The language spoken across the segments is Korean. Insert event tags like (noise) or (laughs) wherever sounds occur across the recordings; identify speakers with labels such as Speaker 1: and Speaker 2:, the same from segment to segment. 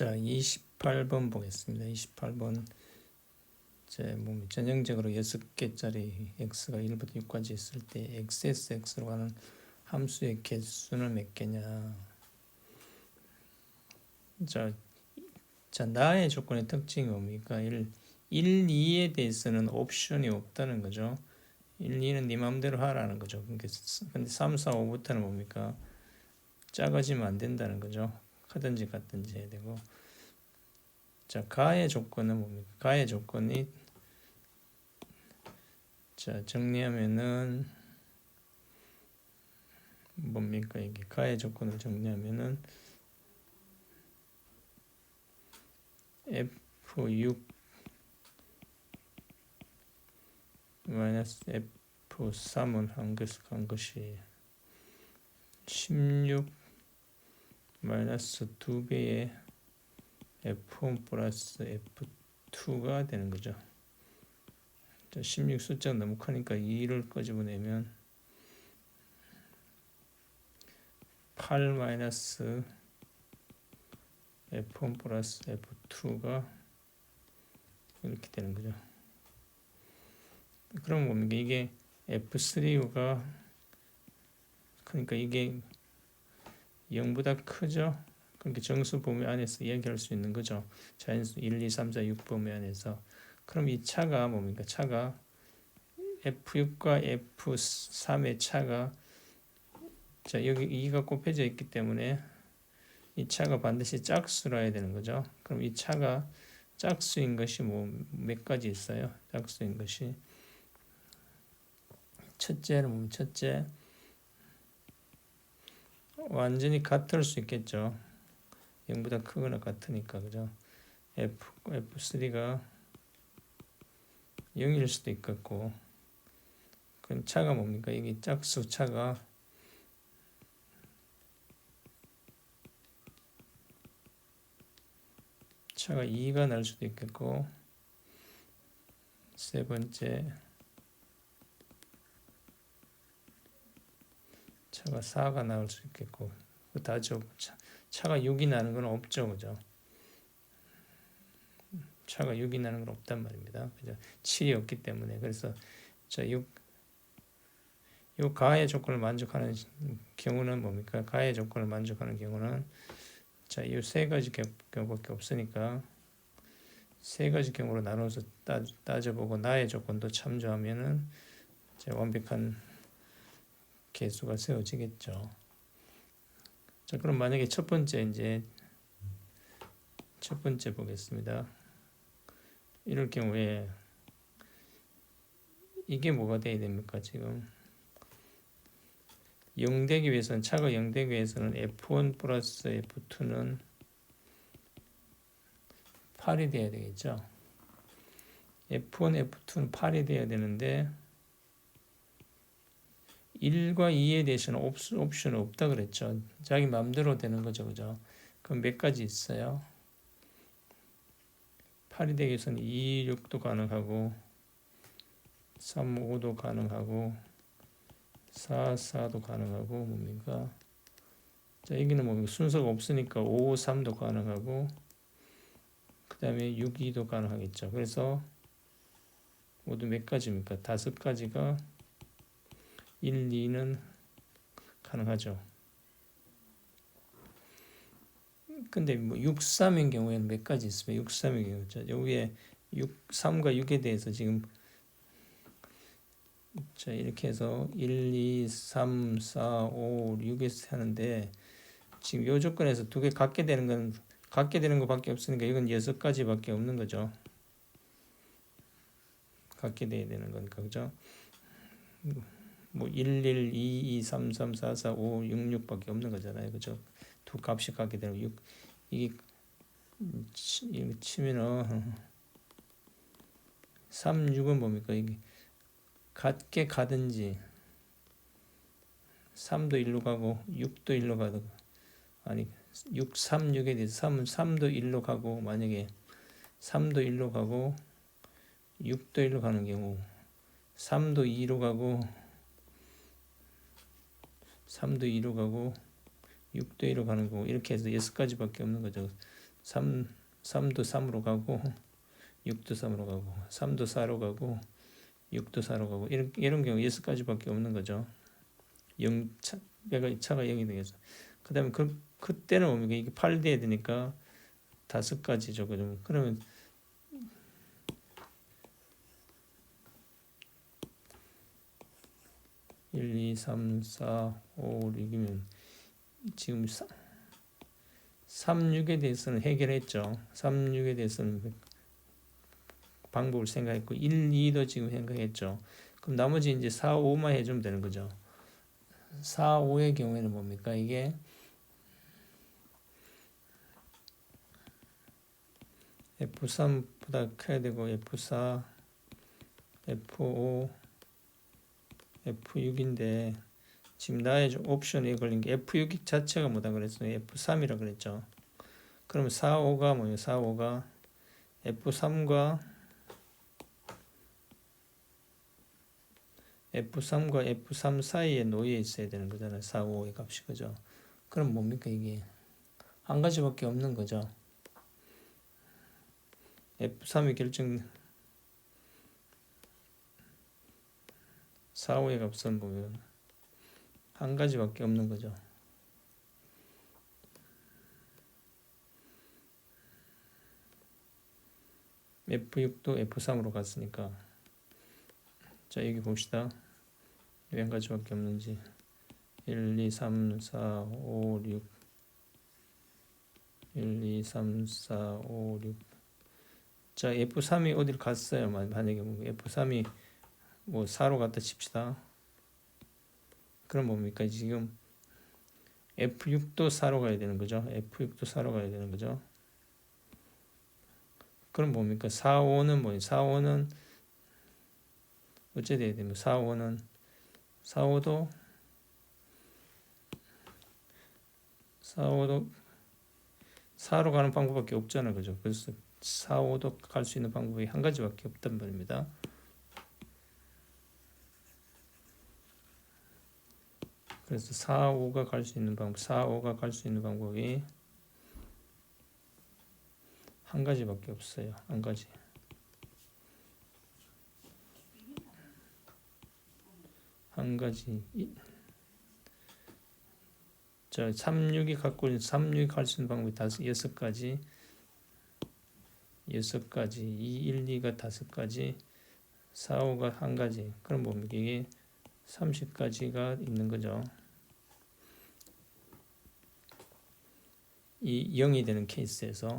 Speaker 1: 자, 28번 보겠습니다. 28번 제 몸이 전형적으로 6개짜리 x가 1부터 6까지 있을 때 xsx로 하는 함수의 개수는 몇 개냐? 자, 자 나의 조건의 특징이 뭡니까? 1, 1, 2에 대해서는 옵션이 없다는 거죠. 1, 2는 네 마음대로 하라는 거죠. 근데 3, 4, 5부터는 뭡니까? 작아지면 안 된다는 거죠. 하든지 같든지 해야 되고 자 가의 조건은 뭡니까? 가의 조건이 자 정리하면은 뭡니까 이게 가의 조건을 정리하면은 F6 마이너스 F3을 한, 것, 한 것이 16 마이너스 2배의 F1 플러스 F2가 되는 거죠. 자, 16 숫자가 너무 크니까 2를 꺼집어내면 8 마이너스 F1 플러스 F2가 이렇게 되는 거죠. 그럼 뭡니까? 이게 F3가 그러니까 이게 0보다 크죠? 그러니까 정수 범위 안에서 이야기할 수 있는 거죠. 자연수 1, 2, 3, 4, 6 범위 안에서. 그럼 이 차가 뭡니까? 차가 F6과 F3의 차가 자 여기 2가 곱해져 있기 때문에 이 차가 반드시 짝수라 해야 되는 거죠. 그럼 이 차가 짝수인 것이 뭐 몇 가지 있어요. 짝수인 것이 첫째는 뭐 첫째 완전히 같을 수 있겠죠. 0보다 크거나 같으니까 그죠? F F3가 0일 수도 있겠고 그럼 차가 뭡니까? 이게 짝수 차가 차가 2가 날 수도 있겠고 세 번째 차가 4가 나올 수 있겠고 다죠 차, 차가 6이 나는 건 없죠 그죠? 차가 6이 나는 건 없단 말입니다. 그죠? 7이 없기 때문에. 그래서 자6 요 가의 조건을 만족하는 경우는 뭡니까? 가의 조건을 만족하는 경우는 자, 이 세 가지 경우밖에 없으니까 세 가지 경우로 나눠서 따, 따져보고 나의 조건도 참조하면은 완벽한 개수가 세워지겠죠. 자, 그럼 만약에 첫 번째 이제 첫 번째 보겠습니다. 이럴 경우에 이게 뭐가 돼야 됩니까 지금? 0 되기 위해서는 차가 0 되기 위해서는 F1 플러스 F2는 8이 돼야 되겠죠. F1, F2는 8이 돼야 되는데 1과 2에 대해서는 옵션 없다 그랬죠. 자기 마음대로 되는 거죠. 그죠? 그럼 몇 가지 있어요? 8이 되기 위해서는 2, 6도 가능하고 3, 5도 가능하고 4, 4도 가능하고 뭡니까? 자, 여기는 뭐 순서가 없으니까 5, 3도 가능하고 그 다음에 6, 2도 가능하겠죠. 그래서 모두 몇 가지입니까? 다섯 가지가 1, 2는 가능하죠. 근데 뭐 6, 3인 경우에는 몇 가지 있으면 6, 3의 경우 자, 여기에 6, 3과 6에 대해서 지금 자 이렇게 해서 1, 2, 3, 4, 5, 6에서 하는데 지금 요 조건에서 두 개 갖게 되는 건 갖게 되는 것밖에 없으니까 이건 여섯 가지밖에 없는 거죠. 갖게 돼야 되는 거니까 그죠? 뭐 1, 1, 2, 2, 3, 3, 4, 4, 5, 6, 6밖에 없는 거잖아요. 그죠? 두 값이 갖게 되는 6 이게 치, 치면은 (laughs) 3, 6은 뭡니까? 이게 같게 가든지 3도 1로 가고 6도 1로 가고 아니 6, 3, 6에 대해서 3은 3도 1로 가고 만약에 3도 1로 가고 6도 1로 가는 경우 3도 2로 가고 3도 2로 가고 6도 2로 가는 경우 이렇게 해서 6가지밖에 없는 거죠. 3 3도 3으로 가고 6도 3으로 가고 3도 4로 가고 6도 4로 가고 이런 이런 경우 여섯 가지밖에 없는 거죠. 0 차, 내가 차가 0이 되겠어. 그 다음에 그 그때는 뭡니까? 이게 8 돼야 되니까 다섯 가지죠. 그죠? 그러면 일, 이, 삼, 사, 오, 육, 이면 지금 사, 3, 6에 대해서는 해결했죠. 3, 6에 대해서는 방법을 생각했고 1, 2도 지금 생각했죠. 그럼 나머지 이제 4, 5만 해주면 되는 거죠. 4, 5의 경우에는 뭡니까? 이게 F3보다 커야 되고 F4, F5, F6인데 지금 나의 옵션에 걸린 게 F6 자체가 뭐다 그랬어요? F3이라 그랬죠. 그러면 4, 5가 뭐예요? 4, 5가 F3과 F3과 F3 사이에 놓여 있어야 되는 거잖아요. 4, 5의 값이 그죠? 그럼 뭡니까 이게? 한 가지밖에 없는 거죠. F3의 결정 4, 5의 값은 보면 한 가지밖에 없는 거죠. F6도 F3으로 갔으니까 자 여기 봅시다. 몇 가지밖에 없는지 1, 2, 3, 4, 5, 6 1, 2, 3, 4, 5, 6 자, F3이 어디를 갔어요? 만- 만약에 뭐 F3이 뭐 4로 갔다 칩시다. 그럼 뭡니까? 지금 F6도 4로 가야 되는 거죠. F6도 4로 가야 되는 거죠. 그럼 뭡니까? 4, 5는 뭐예요? 4, 5는 어째 돼야 되면 4, 5는 4, 5도 4, 5도 4로 가는 방법밖에 없잖아요. 그죠? 그래서 4, 5도 갈 수 있는 방법이 한 가지밖에 없단 말입니다. 그래서 4, 5가 갈 수 있는 방법, 4, 5가 갈 수 있는 방법이 한 가지밖에 없어요. 한 가지. 한 가지. 이- 자, 3, 6이 갖고 있는 3, 6이 갈 수 있는 방법이 다섯 여섯 가지. 여섯 가지, 2, 1, 2가 다섯 가지, 4, 5가 한 가지. 그럼 뭡니까? 이게 30가지가 있는 거죠. 이 0이 되는 케이스에서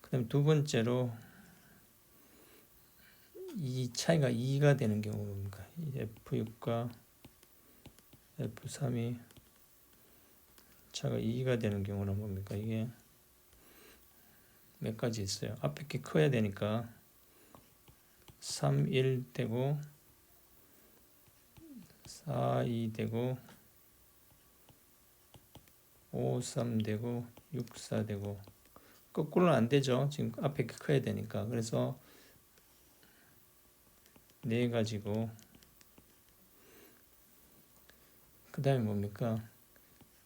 Speaker 1: 그 다음 두 번째로 이 차이가 2가 되는 경우입니다. F6과 F3이 차가 2가 되는 경우는 뭡니까? 이게 몇 가지 있어요. 앞에 게 커야 되니까 3, 1 되고 4, 2 되고 5, 3 되고 6, 4 되고 거꾸로는 안 되죠. 지금 앞에 게 커야 되니까. 그래서 네 가지고 그 다음에 뭡니까?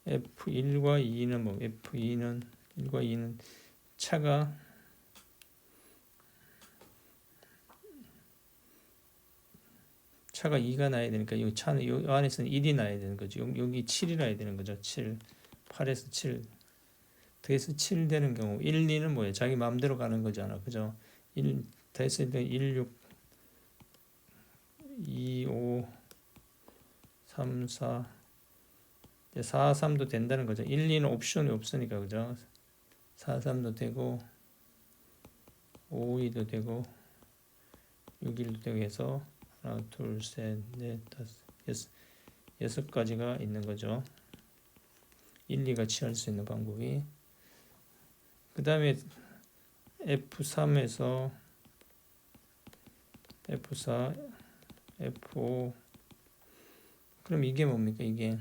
Speaker 1: F1과 2는 뭐 F2는 1과 2는 차가 차가 2가 나야 되니까 이 차는 이 안에서는 1이 나야 되는 거죠. 여기 7이 나야 되는 거죠. 7. 8에서 7. 더해서 7 되는 경우 1, 2는 뭐예요? 자기 마음대로 가는 거잖아. 그죠? 1 더했을 때 1, 6 2, 5 3, 4 이제 4, 3도 된다는 거죠. 1, 2는 옵션이 없으니까 그죠? 4, 3도 되고 5, 2도 되고 6, 1도 되고 해서 하나, 둘, 셋, 넷, 다섯, 여섯, 여섯 가지가 있는 거죠. 1, 2가 취할 수 있는 방법이. 그 다음에 F3에서 F4, F5 그럼 이게 뭡니까 이게?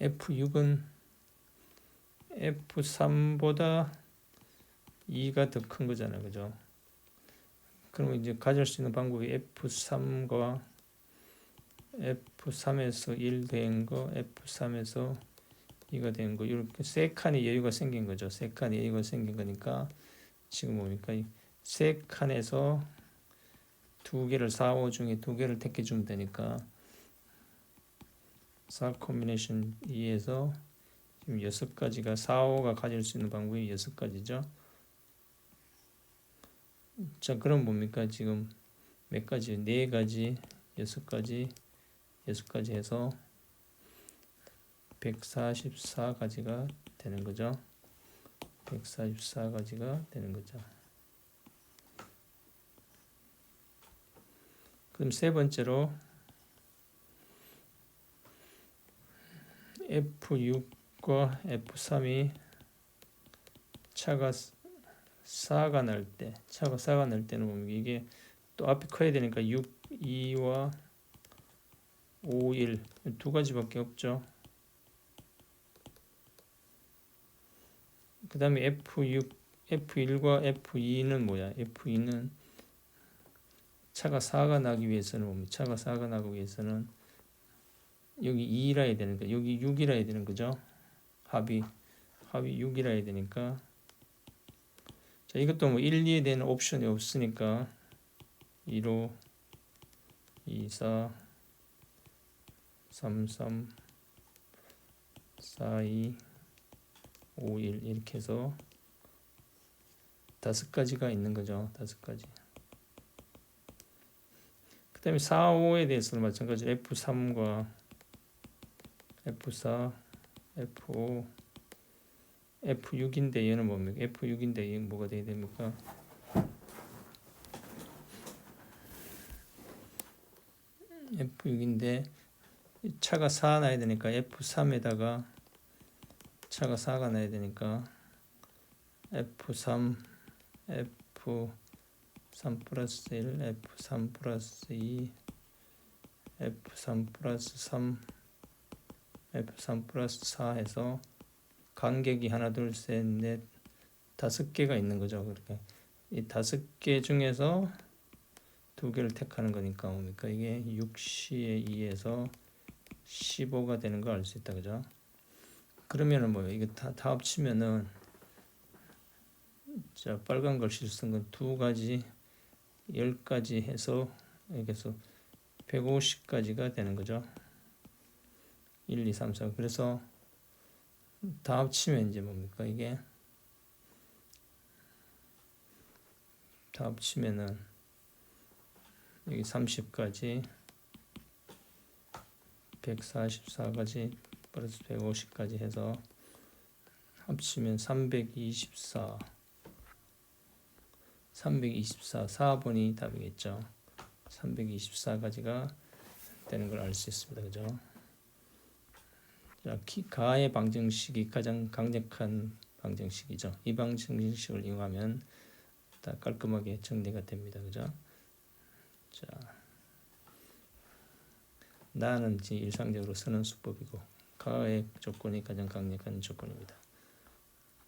Speaker 1: F6은 F3보다 2가 더 큰 거잖아요 그죠? 그러면 이제 가질 수 있는 방법이 F3과 F3에서 1 된 거, F3에서 이거 된거 이렇게 세 칸의 여유가 생긴 거죠. 세 칸의 여유가 생긴 거니까 지금 뭡니까? 이세 칸에서 두 개를 4, 5 중에 두 개를 택해 주면 되니까 4 콤비네이션 2에서 지금 여섯 가지가 4, 5가 가질 수 있는 방법이 여섯 가지죠. 자, 그럼 뭡니까? 지금 몇 가지? 네 가지, 여섯 가지, 여섯 가지 해서 144가지가 되는 거죠. 144가지가 되는 거죠. 그럼 세 번째로 F6과 F3이 차가 4가 날 때, 차가 4가 날 때는 보면 이게 또 앞에 커야 되니까 6, 2와 5, 1두 가지밖에 없죠. 그 다음에 F6, F1과 F2는 뭐야? F2는 차가 4가 나기 위해서는 뭡니까? 차가 4가 나기 위해서는 여기 2라 해야 되는 거 여기 6이라 해야 되는 거죠. 합이 합이 6이라 해야 되니까 자 이것도 뭐 1, 2에 대한 옵션이 없으니까 2로 2, 4 3, 3 4, 2 5, 1 이렇게 해서 다섯 가지가 있는 거죠. 다섯 가지. 그 다음에 4, 5에 대해서는 마찬가지로 F3과 F4, F5, F6인데 얘는 뭡니까? F6인데 얘는 뭐가 돼야 됩니까? F6인데 차가 4 나야 되니까 F3에다가 차가 4가 나야 되니까 F3, F3 플러스 1, F3 플러스 2, F3 플러스 3, F3 플러스 4 해서 간격이 하나, 둘, 셋, 넷, 다섯 개가 있는 거죠. 그렇게 이 다섯 개 중에서 두 개를 택하는 거니까 뭡니까? 이게 6C에 2에서 15가 되는 걸 알 수 있다, 그죠? 그러면은 뭐예요? 이거 다, 다 합치면은 자 빨간 글씨를 쓴 건 두 가지, 열 가지 해서 이렇게 해서 150가지가 되는 거죠. 1, 2, 3, 4. 그래서 다 합치면 이제 뭡니까 이게 다 합치면은 여기 30까지 144까지 플러스 150까지 해서 합치면 324 324 4번이 답이겠죠. 324가지가 되는 걸 알 수 있습니다. 그죠? 자, 키, 가의 방정식이 가장 강력한 방정식이죠. 이 방정식을 이용하면 다 깔끔하게 정리가 됩니다. 그죠? 자 나는 일상적으로 쓰는 수법이고 가의 조건이 가장 강력한 조건입니다.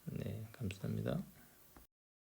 Speaker 1: 네, 감사합니다.